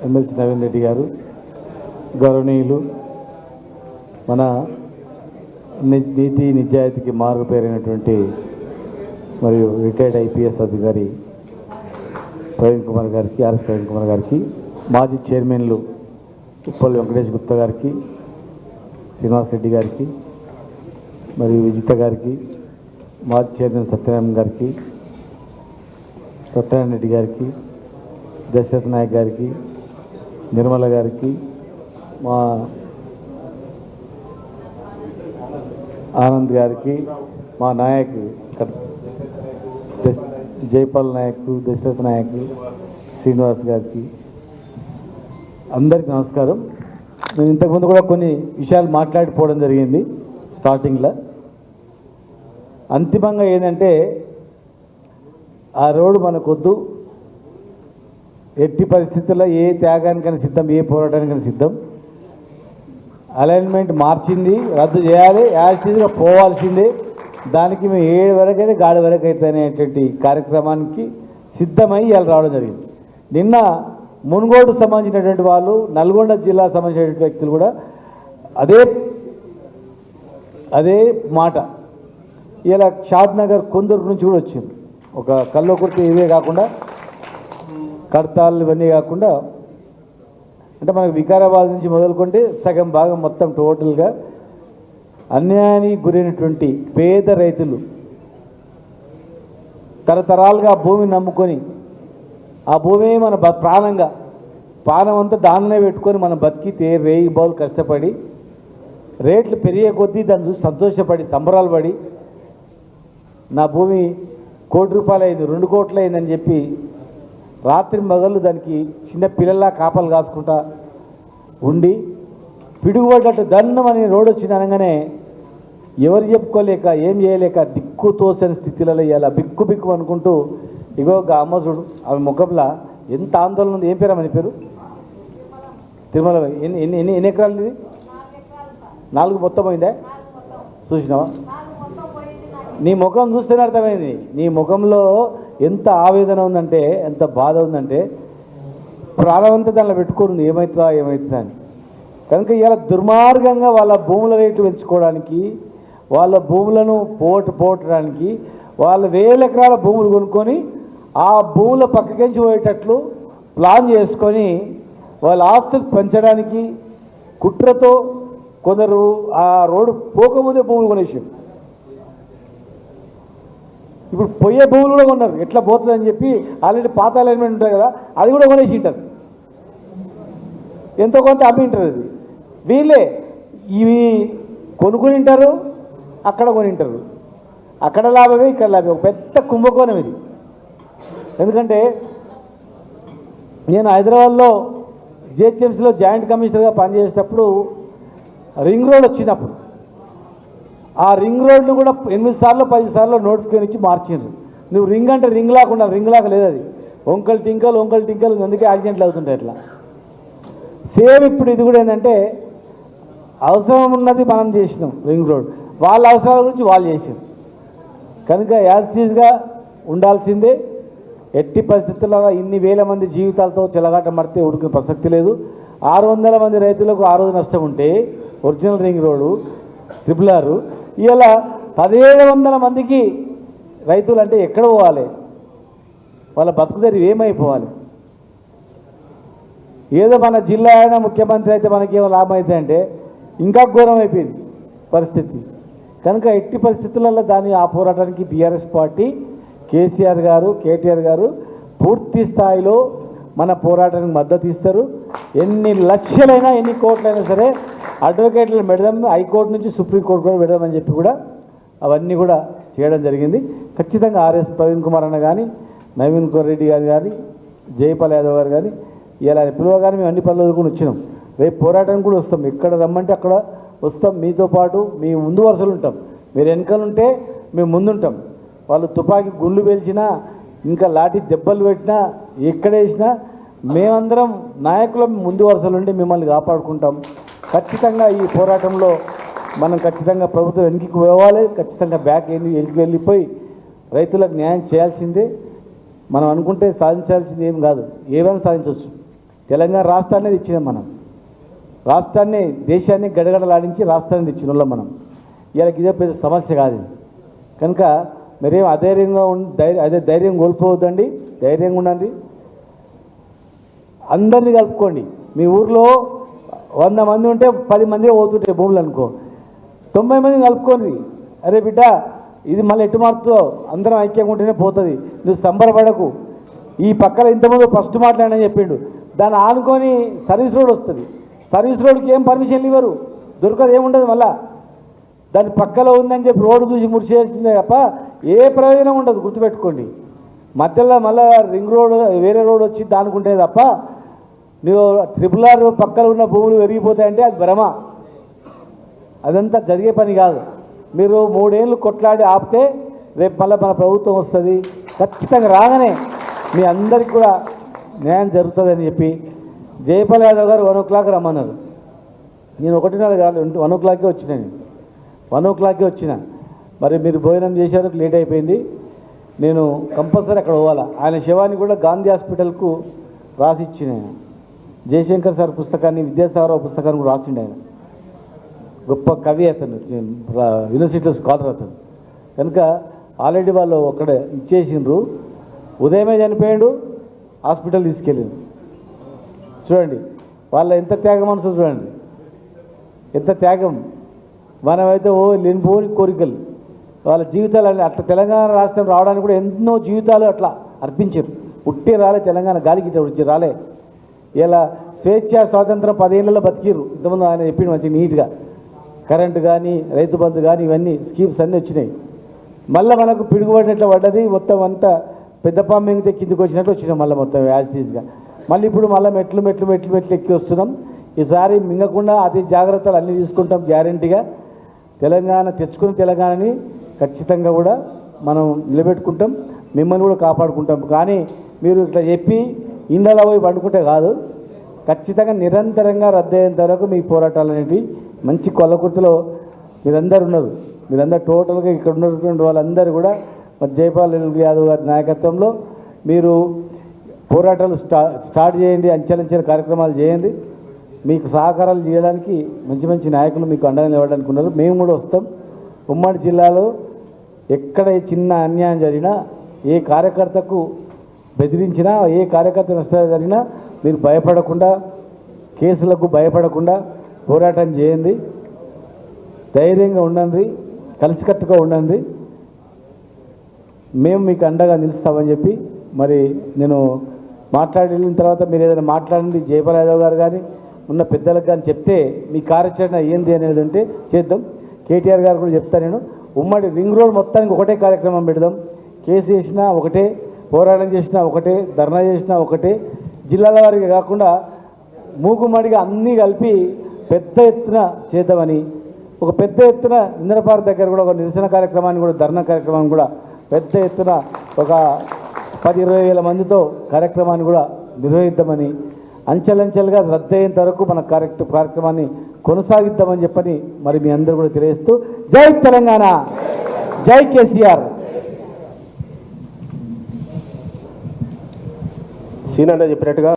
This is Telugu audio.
ఎమ్మెల్సీ నవీన్ రెడ్డి గారు గౌరవనీయులు మన ని- నీతి నిజాయితీకి మారు పేరైనటువంటి మరియు రిటైర్డ్ ఐపీఎస్ అధికారి ప్రవీణ్ కుమార్ గారికి ఆర్ఎస్ ప్రవీణ్ కుమార్ గారికి మాజీ చైర్మన్లు ఉప్పల్ వెంకటేష్ గుప్తా గారికి శ్రీనివాస్ రెడ్డి గారికి మరియు విజిత గారికి మాజీ చైర్మన్ సత్యనారాయణ గారికి సత్యనారాయణ రెడ్డి గారికి దశరథ్ నాయక్ గారికి నిర్మల గారికి మా ఆనంద్ గారికి మా నాయక్ దశ- జైపాల్ నాయక్ దశరథ్ నాయక్ శ్రీనివాస్ గారికి అందరికీ నమస్కారం. నేను ఇంతకుముందు కూడా కొన్ని విషయాలు మాట్లాడిపోవడం జరిగింది స్టార్టింగ్లో. అంతిమంగా ఏంటంటే ఆ రోడ్డు మనకొద్దు. ఎట్టి పరిస్థితుల్లో ఏ త్యాగానికైనా సిద్ధం ఏ పోరాటానికైనా సిద్ధం. అలైన్మెంట్ మార్చింది రద్దు చేయాలి యాజ్గా పోవాల్సిందే. దానికి మేము ఏడు వరకు అయితే గాడి వరకు అయితే అనేటువంటి కార్యక్రమానికి సిద్ధమై ఇలా రావడం జరిగింది. నిన్న మునుగోడు సంబంధించినటువంటి వాళ్ళు నల్గొండ జిల్లా సంబంధించినటువంటి వ్యక్తులు కూడా అదే అదే మాట. ఇలా షాద్ నగర్ కొందరు నుంచి కూడా వచ్చింది ఒక కల్లో కుర్తి ఇవే కాకుండా కడతాలు ఇవన్నీ కాకుండా అంటే మనకు వికారాబాద్ నుంచి మొదలుకుంటే సగం భాగం మొత్తం టోటల్గా అన్యాయానికి గురైనటువంటి పేద రైతులు తరతరాలుగా ఆ భూమిని నమ్ముకొని ఆ భూమి మన ప్రాణంగా ప్రాణం అంతా దానినే పెట్టుకొని మనం బతికితే రేయి బావులు కష్టపడి రేట్లు పెరిగే కొద్దీ దాన్ని చూసి సంతోషపడి సంబరాలు పడి నా భూమి కోటి రూపాయలు అయింది రెండు కోట్లు అయిందని చెప్పి రాత్రి మగళ్ళు దానికి చిన్న పిల్లల్లా కాపలు కాసుకుంటా ఉండి పిడుగుపడ్డట్టు దన్నమని రోడ్ వచ్చింది అనగానే ఎవరు చెప్పుకోలేక ఏం చేయలేక దిక్కు తోసని స్థితిలలో ఇలా బిక్కు బిక్కు అనుకుంటూ ఇగో ఒక అమ్మ చూడు ఆమె ముఖంలో ఎంత ఆందోళన ఉంది. ఏం పేరు అని పేరు? తిరుమల ఎన్ని ఎన్ని ఎన్ని ఎన్ని ఎకరాలు ఇది నాలుగు మొత్తం పోయిందా? చూసినావా? నీ ముఖం చూస్తేనే అర్థమైంది. నీ ముఖంలో ఎంత ఆవేదన ఉందంటే ఎంత బాధ ఉందంటే ప్రాణమంతా దానిలో పెట్టుకోరుంది ఏమవుతుందా ఏమవుతుందా అని. కనుక ఇలా దుర్మార్గంగా వాళ్ళ భూముల రేట్లు పెంచుకోవడానికి వాళ్ళ భూములను పోటు పోటడానికి వాళ్ళ వేల ఎకరాల భూములు కొనుక్కొని ఆ భూముల పక్కకించి పోయేటట్లు ప్లాన్ చేసుకొని వాళ్ళ ఆస్తులు పెంచడానికి కుట్రతో కొందరు ఆ రోడ్డు పోకముందే భూములు కొనేసారు ఇప్పుడు పోయే భూములు కూడా కొన్నారు ఎట్లా పోతుందని చెప్పి ఆల్రెడీ పాత అలైన్మెంట్ ఉంటాయి కదా అది కూడా కొనేసి ఉంటారు. ఎంతో కొంత అమ్మి ఉంటారు అది. వీళ్ళే ఇవి కొనుక్కుని ఉంటారు అక్కడ కొనింటారు అక్కడ లాభమే ఇక్కడ లాభమే. ఒక పెద్ద కుంభకోణం ఇది. ఎందుకంటే నేను హైదరాబాద్లో జిహెచ్ఎంసీలో జాయింట్ కమిషనర్గా పనిచేసేటప్పుడు రింగ్ రోడ్ వచ్చినప్పుడు ఆ రింగ్ రోడ్ను కూడా ఎనిమిది సార్లు పది సార్లు నోటిఫికేషన్ ఇచ్చి మార్చిండ్రు. నువ్వు రింగ్ అంటే రింగ్ లాకుండా రింగ్ లాగా లేదు అది. ఒంకలు టింకలు ఒంకలు టింకలు అందుకే యాక్సిడెంట్లు అవుతుంటాయి అట్లా సేమ్ ఇప్పుడు ఇది కూడా ఏంటంటే అవసరం ఉన్నది మనం చేసినాం రింగ్ రోడ్. వాళ్ళ అవసరాల గురించి వాళ్ళు చేసారు కనుక యాజిటీస్గా ఉండాల్సిందే. ఎట్టి పరిస్థితుల్లో ఇన్ని వేల మంది జీవితాలతో చెలగాట మడితే ఉడికిన ప్రసక్తి లేదు. ఆరు వందల మంది రైతులకు ఆ రోజు నష్టం ఉంటే ఒరిజినల్ రింగ్ రోడ్డు ట్రిపుల్ ఆరు ఇవాళ పదిహేడు వందల మందికి రైతులు అంటే ఎక్కడ పోవాలి? వాళ్ళ బతుకుదరి ఏమైపోవాలి? ఏదో మన జిల్లా అయినా ముఖ్యమంత్రి అయితే మనకేమో లాభం అయితే అంటే ఇంకా ఘోరం అయిపోయింది పరిస్థితి. కనుక ఎట్టి పరిస్థితులలో దాన్ని ఆ పోరాటానికి బీఆర్ఎస్ పార్టీ కేసీఆర్ గారు కేటీఆర్ గారు పూర్తి స్థాయిలో మన పోరాటానికి మద్దతు ఇస్తారు. ఎన్ని లక్షలైనా ఎన్ని కోట్లైనా సరే అడ్వకేట్లను పెడదాం హైకోర్టు నుంచి సుప్రీంకోర్టు కూడా పెడదామని చెప్పి కూడా అవన్నీ కూడా చేయడం జరిగింది. ఖచ్చితంగా ఆర్ఎస్ ప్రవీణ్ కుమార్ అన్న కానీ నవీన్ కుమార్ రెడ్డి గారు కానీ జయపాల్ యాదవ్ గారు కానీ ఇలా పిలువగానే మేము అన్ని పనులు కూడా వచ్చినాం. రేపు పోరాటానికి కూడా వస్తాం. ఎక్కడ రమ్మంటే అక్కడ వస్తాం. మీతో పాటు మీ ముందు వరుసలు ఉంటాం. మీరు వెనకాల ఉంటే మేము ముందుంటాం వాళ్ళు తుపాకీ గుండ్లు పేల్చినా ఇంకా లాఠీ దెబ్బలు పెట్టినా ఎక్కడేసినా మేమందరం నాయకుల ముందు వరుసలు ఉండి మిమ్మల్ని కాపాడుకుంటాం. ఖచ్చితంగా ఈ పోరాటంలో మనం ఖచ్చితంగా ప్రభుత్వం వెనక్కి పోవాలి ఖచ్చితంగా బ్యాక్ వెళ్ళి వెనక్కి వెళ్ళిపోయి రైతులకు న్యాయం చేయాల్సిందే. మనం అనుకుంటే సాధించాల్సింది ఏం కాదు ఏమైనా సాధించవచ్చు. తెలంగాణ రాష్ట్రాన్ని ఇచ్చినాం మనం. రాష్ట్రాన్ని దేశాన్ని గడగడలాడించి రాష్ట్రాన్ని తెచ్చిన వాళ్ళం మనం. వీళ్ళకి ఇదే పెద్ద సమస్య కాదు కనుక మీరేం అధైర్యంగా ఉండి ధైర్యం అదే ధైర్యం కోల్పోవద్దండి ధైర్యంగా ఉండండి. అందరినీ కలుపుకోండి. మీ ఊర్లో వంద మంది ఉంటే పది మంది పోతుంటాయి భూములు అనుకో. తొంభై మందిని కలుపుకొని అరే బిడ్డ ఇది మళ్ళీ ఎటు మారుతుందో? అందరం ఐక్యంగా ఉంటేనే పోతుంది. నువ్వు సంబరపడకు. ఈ పక్కన ఇంతమంది ఫస్ట్ మాట్లాడని చెప్పిండు. దాన్ని ఆనుకొని సర్వీస్ రోడ్ వస్తుంది. సర్వీస్ రోడ్కి ఏం పర్మిషన్లు ఇవ్వరు. దొరకదు ఏముండదు మళ్ళా. దాని పక్కలో ఉందని చెప్పి రోడ్డు చూసి ముడిచేయాల్సిందే తప్ప ఏ ప్రయోజనం ఉండదు గుర్తుపెట్టుకోండి. మధ్యలో మళ్ళీ రింగ్ రోడ్ వేరే రోడ్ వచ్చి దానుకుంటే తప్ప నువ్వు ట్రిపుల్ ఆర్ పక్కన ఉన్న భూములు పెరిగిపోతాయంటే అది భ్రమ. అదంతా జరిగే పని కాదు. మీరు మూడేళ్ళు కొట్లాడి ఆపితే రేపు మళ్ళీ మన ప్రభుత్వం వస్తుంది. ఖచ్చితంగా రాగానే మీ అందరికి కూడా న్యాయం జరుగుతుందని చెప్పి జయపాల్ యాదవ్ గారు వన్ ఓ క్లాక్ రమ్మన్నారు. నేను ఒకటిన్నర కాదు వన్ ఓ క్లాక్కే వచ్చిన నేను. వన్ ఓ క్లాక్కే వచ్చిన. మరి మీరు భోజనం చేశారు లేట్ అయిపోయింది. నేను కంపల్సరీ అక్కడ పోవాలా. ఆయన శవాన్ని కూడా గాంధీ హాస్పిటల్కు రాసి ఇచ్చిన జయశంకర్ సార్ పుస్తకాన్ని విద్యాసాగర్ పుస్తకాన్ని కూడా రాసిండు ఆయన. గొప్ప కవి అతను యూనివర్సిటీలో స్కాలర్ అతను. కనుక ఆల్రెడీ వాళ్ళు అక్కడ ఇచ్చేసిండ్రు. ఉదయమే చనిపోయాడు హాస్పిటల్ తీసుకెళ్ళిండు. చూడండి వాళ్ళ ఎంత త్యాగం మనసు చూడండి. ఎంత త్యాగం. మనమైతే ఓ లేనిపోని కోరికలు. వాళ్ళ జీవితాలు అన్ని అట్లా తెలంగాణ రాష్ట్రం రావడానికి కూడా ఎన్నో జీవితాలు అట్లా అర్పించారు. పుట్టే రాలే తెలంగాణ గాలికి వచ్చి రాలే. ఇలా స్వేచ్ఛ స్వాతంత్రం పదేళ్ళలో బతికిరు ఇంతకుముందు ఆయన చెప్పిండు మంచి నీట్గా. కరెంటు కానీ రైతు బంధు కానీ ఇవన్నీ స్కీమ్స్ అన్నీ వచ్చినాయి. మళ్ళీ మనకు పిడుగుబడినట్లు పడ్డది? మొత్తం అంతా పెద్ద పామింగ్తే కిందికి వచ్చినట్లు వచ్చినాం మళ్ళీ మొత్తం యాజిటీస్గా మళ్ళీ ఇప్పుడు మళ్ళీ మెట్లు మెట్లు మెట్లు మెట్లు ఎక్కి వస్తున్నాం. ఈసారి మింగకుండా అతి జాగ్రత్తలు అన్నీ తీసుకుంటాం గ్యారంటీగా. తెలంగాణ తెచ్చుకుని తెలంగాణని ఖచ్చితంగా కూడా మనం నిలబెట్టుకుంటాం. మిమ్మల్ని కూడా కాపాడుకుంటాం. కానీ మీరు ఇట్లా చెప్పి ఇండ్లలో పోయి పండుకుంటే కాదు. ఖచ్చితంగా నిరంతరంగా రద్దయ్యేంత వరకు మీ పోరాటాలు అనేవి మంచి కొల్లకుర్తిలో మీరందరు ఉన్నారు. మీరందరూ టోటల్గా ఇక్కడ ఉన్నటువంటి వాళ్ళందరూ కూడా మరి జైపాల్ యాదవ్ గారి నాయకత్వంలో మీరు పోరాటాలు స్టా స్టార్ట్ చేయండి అంచెలంచెల కార్యక్రమాలు చేయండి. మీకు సహకారాలు చేయడానికి మంచి మంచి నాయకులు మీకు అండగా నిలవడానికి ఉన్నారు. మేము కూడా వస్తాం. ఉమ్మడి జిల్లాలో ఎక్కడ ఏ చిన్న అన్యాయం జరిగినా ఏ కార్యకర్తకు బెదిరించినా ఏ కార్యకర్త నష్టాలు జరిగినా మీరు భయపడకుండా కేసులకు భయపడకుండా పోరాటం చేయండి. ధైర్యంగా ఉండండి కలిసికట్టుగా ఉండండి. మేము మీకు అండగా నిలుస్తామని చెప్పి మరి నేను మాట్లాడి వెళ్ళిన తర్వాత మీరు ఏదైనా మాట్లాడండి జయపాల్ యాదవ్ గారు కానీ ఉన్న పెద్దలకు కానీ చెప్తే మీ కార్యాచరణ ఏంది అనేది ఉంటే చేద్దాం. కేటీఆర్ గారు కూడా చెప్తాను నేను. ఉమ్మడి రింగ్ రోడ్ మొత్తానికి ఒకటే కార్యక్రమం పెడదాం. కేసు చేసినా ఒకటే పోరాటం చేసినా ఒకటే ధర్నా చేసినా ఒకటే. జిల్లాల వారికి కాకుండా మూకుమ్మడిగా అన్నీ కలిపి పెద్ద ఎత్తున చేద్దామని ఒక పెద్ద ఎత్తున ఇంద్రపార్క్ దగ్గర కూడా ఒక నిరసన కార్యక్రమాన్ని కూడా ధర్నా కార్యక్రమాన్ని కూడా పెద్ద ఎత్తున ఒక పది ఇరవై వేల మందితో కార్యక్రమాన్ని కూడా నిర్వహిద్దామని అంచెలంచెలుగా రద్దయ్యేంత వరకు మన కార్యక్ర కార్యక్రమాన్ని కొనసాగిద్దామని చెప్పని మరి మీ అందరూ కూడా తెలియజేస్తూ జై తెలంగాణ! జై కేసీఆర్! సీన్ అంటే చెప్పినట్టుగా